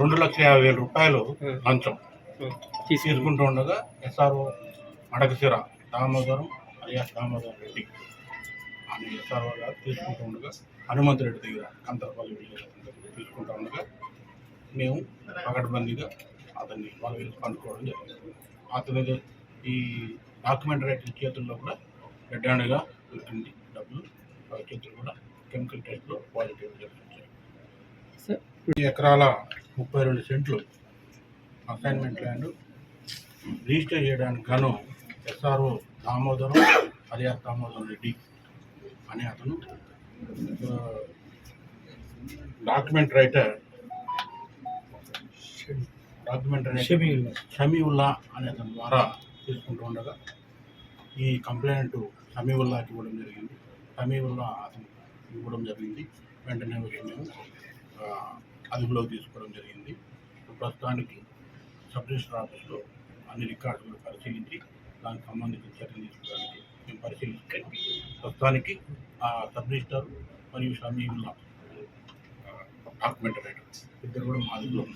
రెండు లక్షల యాభై వేల రూపాయలు లంచం. తీసుకు తీసుకుంటూ ఉండగా ఎస్ఆర్ఓ మడకశిర దామోదరం అలియాస్ దామోదరం రెడ్డి అని ఎస్ఆర్ఓ గారు తీసుకుంటూ ఉండగా హనుమంత్ రెడ్డి దగ్గర కంతరపల్లి తీసుకుంటూ ఉండగా మేము పకడ్బందీగా అతన్ని వాళ్ళ వెళ్ళి కనుక్కోవడం జరిగింది. అతని ఈ డాక్యుమెంట్ చేతుల్లో కూడా రెడ్ హ్యాండ్గా దొరికింది డబ్బులు. చేతులు కూడా ఎకరాల ముప్పై రెండు సెంట్లు అసైన్మెంట్ ల్యాండ్ రిజిస్టర్ చేయడానికి గాను ఎస్ఆర్ఓ దామోదరం అలియాస్ దామోదరం రెడ్డి అనే అతను document writer document writer Shamiulla. అనే అతని ద్వారా తీసుకుంటూ ఉండగా ఈ కంప్లైంట్ షమీవుల్లాకి ఇవ్వడం జరిగింది. షమీవుల్లా అతను ఇవ్వడం జరిగింది. వెంటనే వచ్చి మేము అదుపులోకి తీసుకోవడం జరిగింది. ప్రస్తుతానికి సబ్ రిజిస్టర్ ఆఫీస్లో అన్ని రికార్డులు పరిశీలించి దానికి సంబంధించిన చర్యలు తీసుకోవడానికి మేము పరిశీలిస్తే ప్రస్తుతానికి ఆ సబ్ రిజిస్టర్ మరియు షమీవుల్లా డాక్యుమెంట్ రైటర్ ఇద్దరు కూడా మా అదుపులో ఉన్నారు.